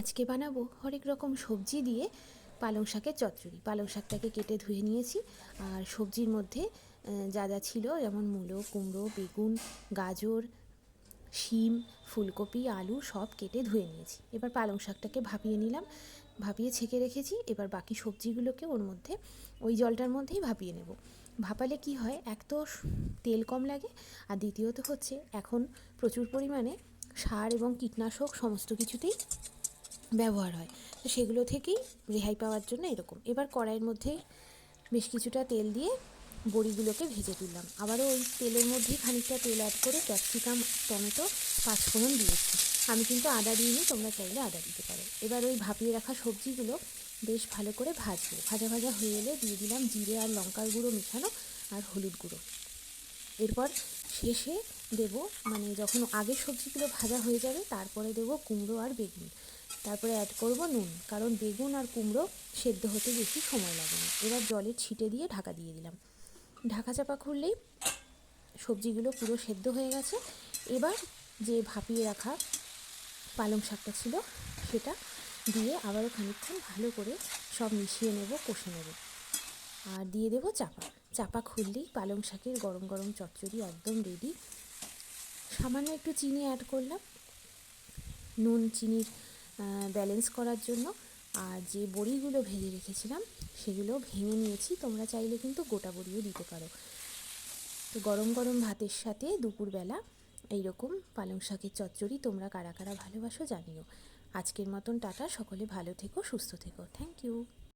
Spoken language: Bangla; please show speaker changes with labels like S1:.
S1: আজকে বানাবো হরেক রকম সবজি দিয়ে পালং শাকের চচ্চড়ি। পালং শাকটাকে কেটে ধুয়ে নিয়েছি আর সবজির মধ্যে যা যা ছিল, যেমন মূলো, কুমড়ো, বেগুন, গাজর, শিম, ফুলকপি, আলু, সব কেটে ধুয়ে নিয়েছি। এবার পালং শাকটাকে ভাপিয়ে নিলাম, ভাপিয়ে ছেঁকে রেখেছি। এবার বাকি সবজিগুলোকে ওর মধ্যে, ওই জলটার মধ্যেই ভাপিয়ে নেব। ভাপালে কি হয়, এক তো তেল কম লাগে আর দ্বিতীয়ত হচ্ছে এখন প্রচুর পরিমাণে সার এবং কীটনাশক সমস্ত কিছুতেই ব্যবহার হয়। তো সেগুলো থেকেই রেহাই পাওয়ার জন্য এরকম। এবার কড়াইয়ের মধ্যে বেশ কিছুটা তেল দিয়ে বড়িগুলোকে ভেজে তুললাম। আবারও ওই তেলের মধ্যেই খানিকটা তেল অ্যাড করে ক্যাপসিকাম টমেটো, পাঁচফোড়ন দিয়েছি। আমি কিন্তু আদা দিইনি, তোমরা চাইলে আদা দিতে পারো। এবার ওই ভাপিয়ে রাখা সবজিগুলো বেশ ভালো করে ভাজবো। ভাজা ভাজা হয়ে এলে দিয়ে দিলাম জিরে আর লঙ্কার গুঁড়ো মেশানো আর হলুদ গুঁড়ো। এরপর শেষে দেব মানে যখন আগে সবজিগুলো ভাজা হয়ে যাবে, তারপরে দেব কুমড়ো আর বেগুন। তারপরে অ্যাড করব নুন, কারণ বেগুন আর কুমড়ো সেদ্ধ হতে বেশি সময় লাগে না। এবার জলে ছিটে দিয়ে ঢাকা দিয়ে দিলাম। ঢাকা চাপা খুললেই সবজিগুলো পুরো সেদ্ধ হয়ে গেছে। এবার যে ভাপিয়ে রাখা পালং শাকটা ছিল, সেটা দিয়ে আবারও খানিকক্ষণ ভালো করে সব মিশিয়ে নেব, কষে নেব। আর দিয়ে দেবো চাপা। চাপা খুললেই পালং শাকের গরম গরম চচ্চড়ি একদম রেডি সামান্য একটু চিনি অ্যাড করলাম। নুন, চিনির ব্যালেন্স করার জন্য। আর যে বড়িগুলো ভেজে রেখেছিলাম, সেগুলো ভেঙে নিয়েছি। তোমরা চাইলে কিন্তু গোটা বড়িও দিতে পারো। তো গরম গরম ভাতের সাথে দুপুরবেলা এইরকম পালং শাকের চচ্চড়ি তোমরা কারা কারা ভালোবাসো জানিও। আজকের মতন টাটা, সকলে ভালো থেকো, সুস্থ থেকো। Thank you